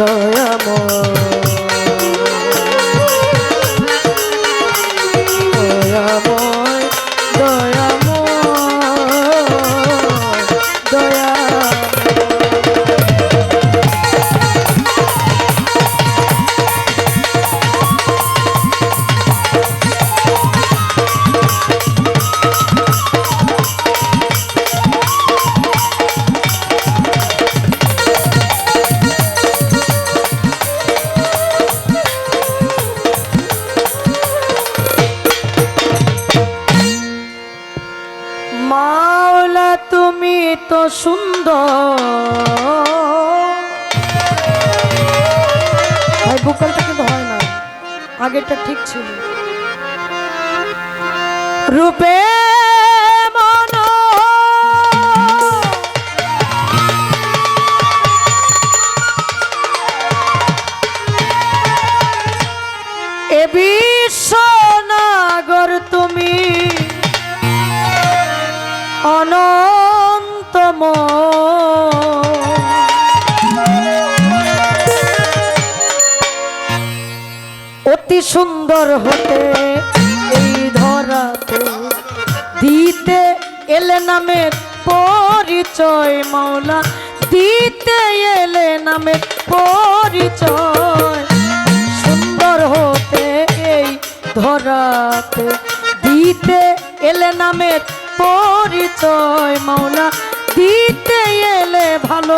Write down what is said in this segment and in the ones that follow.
দয়াময় তুমি তো সুন্দর। বুকালটা কিন্তু হয় না। আগেরটা ঠিক ছিল। রূপে অতি সুন্দর হতে এই ধরাতে দিতে এলে নামের পরিচয় মাওলা, দিতে এলে নামের পরিচয়। সুন্দর হতে এই ধরাতে দিতে এলে নামের পরিচয় মাওলা ফিরতে এলে ভালো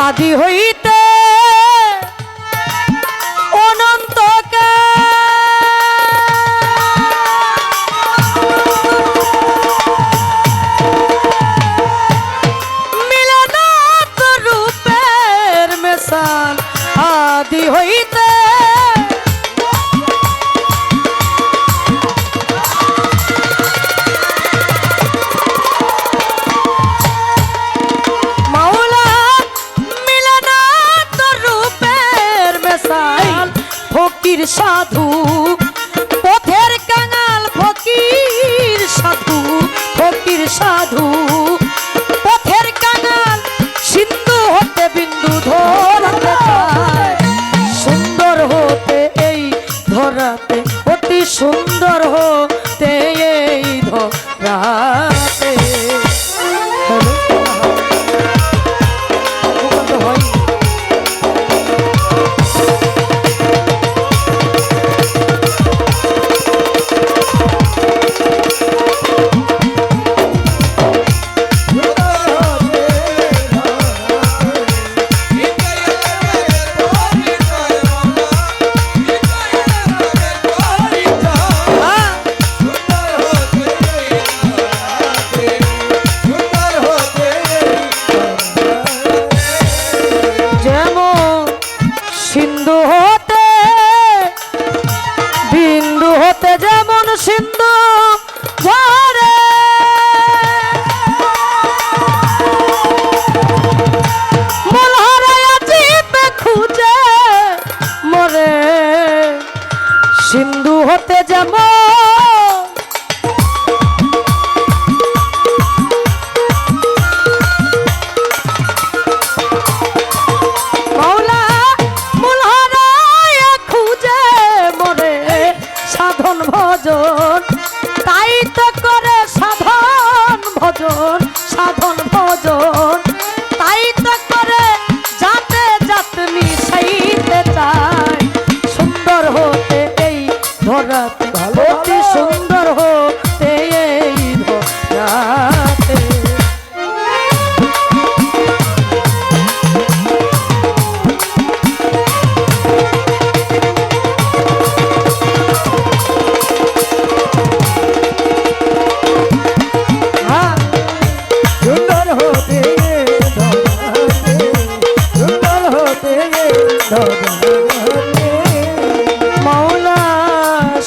আদি হইতে ফকির সাধু পথের কাঙাল ফকির সাধু ফকির সাধু।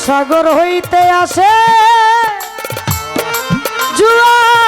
সাগর হইতে আসে। জুয়া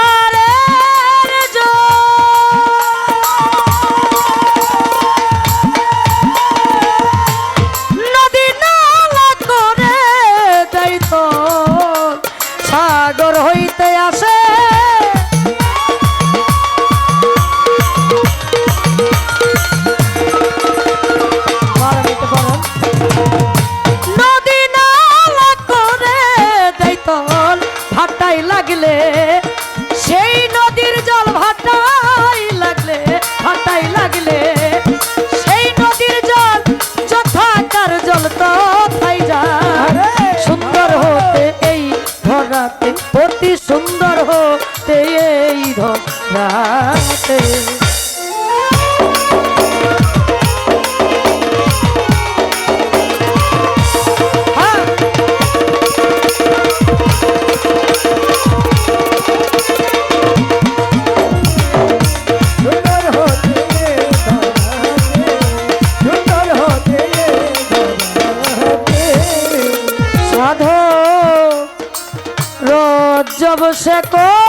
সে কো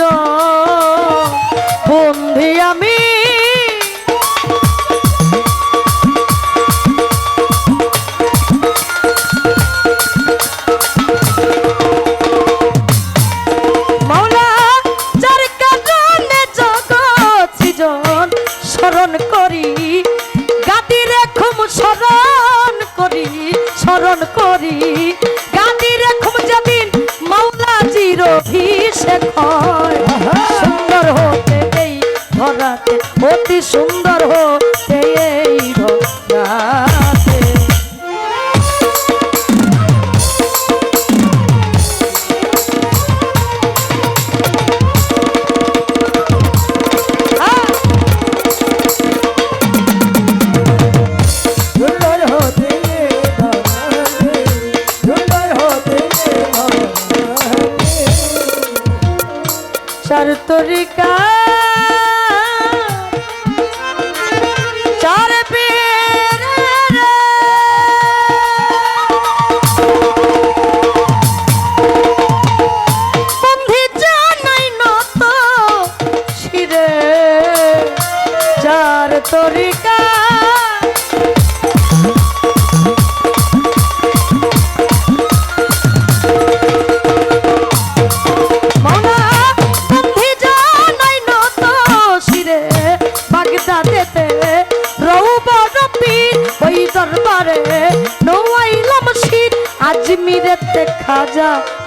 সৃজ অতি সুন্দর হতে এই ধরাতে চার তরিকা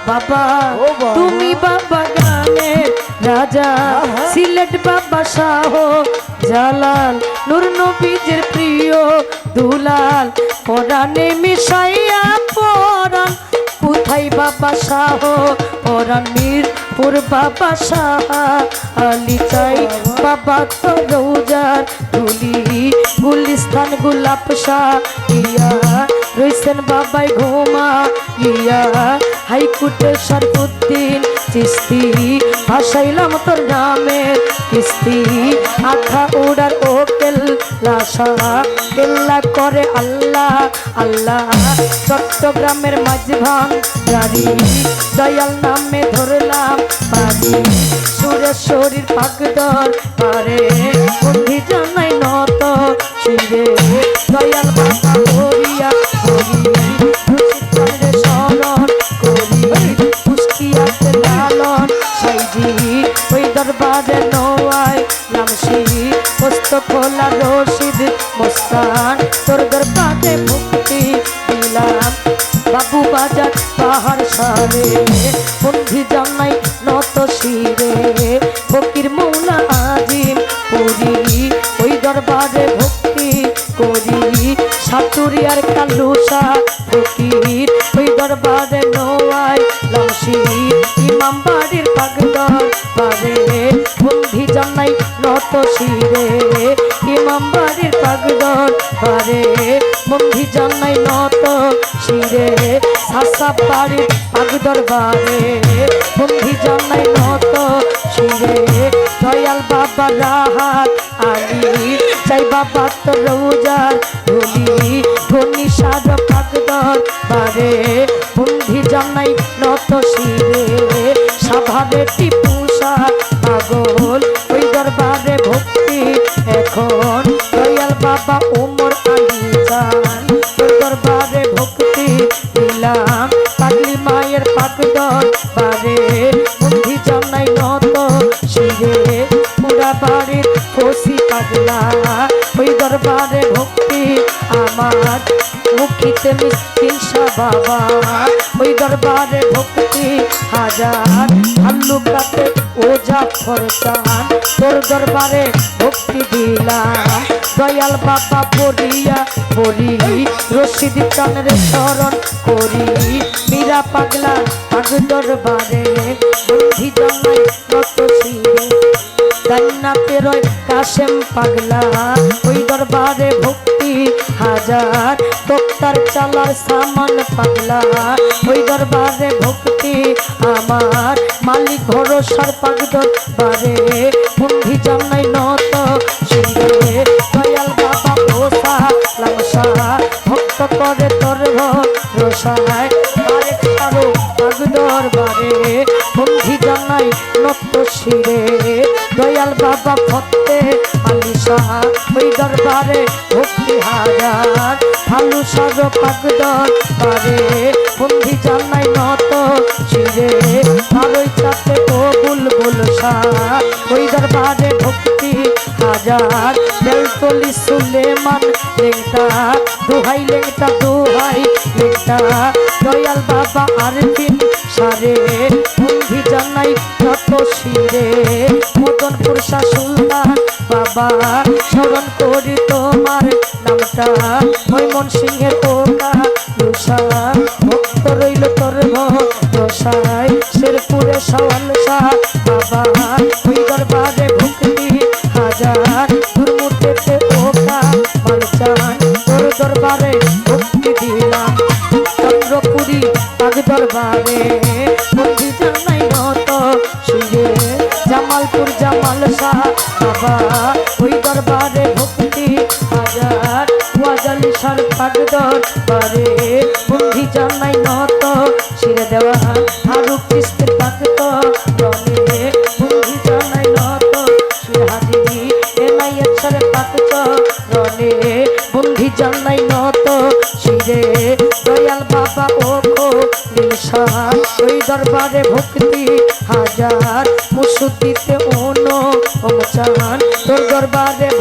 বাবা তুমি বাবা গানের রাজা। সিলেট বাবা শাহ জালাল নূর নবীজের প্রিয় দুলাল। পরাণে মিশাইয়া পরাণ কোথায় বাবা শাহ? পরাণ মিরপুর বাবা শাহ। আলি চাই বাবা তো রৌজার ধুলি গুলিস্তান গোলাপ শাহ। ইয়া রইসেন বাবাই ঘুমা ইয়া হাইকুটে সরফুদ্দিন চিস্তি। ভাসাইলাম তোর নামের কিস্তি। আখা উড়ার ওকেল লাশা কেল্লা করে আল্লাহ আল্লাহ। চট্টগ্রামের মাঝভান গাড়ি দয়াল নামে ধরলাম পারি সুরেশ্বরীর পাকদর পারে, বন্ধি জানাই নত শিরে। দয়াল বাবা পোলা দোষ। শিরে সাসা বাড়ির পাগদর বারে বন্ধি জানাই নত শিরে দয়াল বাবা রাহাত আলী। চাই বাবা তো রৌজার ধুলি, ধনি সার পাগদর বারে বন্ধি জানাই নত শিরে সাভারে টিপুষা পাগল। ওই দরবারে ভক্তি এখন, দয়াল বাবা ওমর মুখিতে মিসকিন বাবা ওই দরবারে ভক্তি হাজার, ভাল্লুকাতে ওজা ফরসান তোর দরবারে ভক্তি দিলাম। দয়াল বাবা পড়িয়া বলি, রশিদ চানের স্মরণ করি। মীরা পাগলা পাগ দরবারে বুদ্ধি জন্মাই কত শিরে জান্নাতে রয় কাশেম পাগলা, ওই দরবারে ভক্তি হাজার তোক্তার চালার সামান পাগলা। ওই দরবারে ভক্তি আমার, মালিক ভরসার পাগ দরবারে। বন্ধি জানাই নত সুন্দর দয়াল বাবা ভক্ত করে নত শিরে দয়াল বাবা ফতে আলী ওই দরবারে ভক্তি হাজার। ভালু সাজ পাগদর বারে বন্ধি জানাই নত শিরে আরই চাতে ও বুলবুল শাহ ওই দরবারে ভক্তি হাজার। বেলতলি সুলেমান লেংটা, দুহাই লেংটা দুহাই লেংটা। দয়াল বাবা আরবিন সারে বন্ধি জানাই যত শিরে মদনপুর সুলতান বাবা, স্মরণ করি তোমার নামটা। মৈমন সিংহের ওকা লুসা ভক্ত রইল তোর ভসাই শেরপুরে সওয়াল শাহ বাবা, ওই দরবারে ভক্তি হাজার। দুর্মূর্তিতে ওকা মালচান তোর দরবারে ভক্তি দিলাম। চন্দ্রপুরী পাগ দরবারে। বাবা, ওই ভক্তি হাজার ওয়াজালি সার পাগ দরবারে বন্ধি জানাই নত শিরে দেওয়া হারু কিস্তির পাগ রনে বন্ধি জানাই নত শিরে হাজিরি এনাইয়ের সারে পাগ রনে বন্ধি জানাই নত শিরে দয়াল বাবা ও ওই দরবারে ভক্তি হাজার তোর দরবারে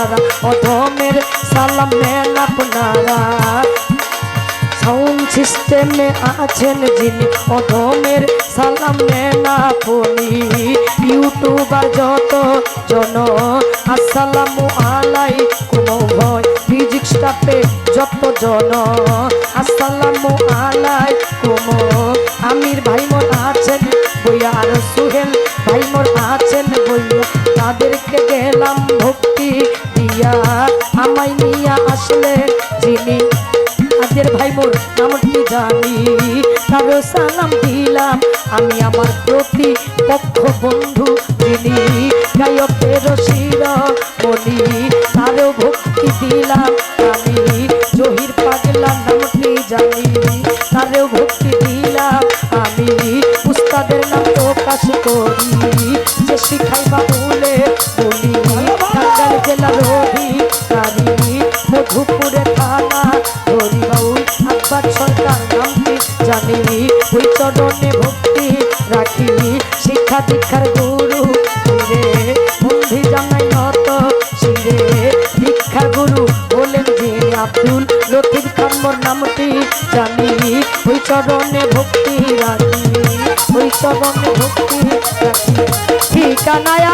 আছেন যারা অধমের সালাম নেন আপনারা। সাউন্ড সিস্টেমে আছেন যিনি, অধমের সালাম নেন আপনি। ইউটিউবার যত জন, আসসালামু আলাইকুম ভয় ফিজিক্স স্টাফে যত জন আমি আমার প্রতি পক্ষ বন্ধু তিনি গায়কের শিরা মনি চরণে ভক্তি রাখি। ওই চরণে ভক্তি রাখি। ঠিকানায়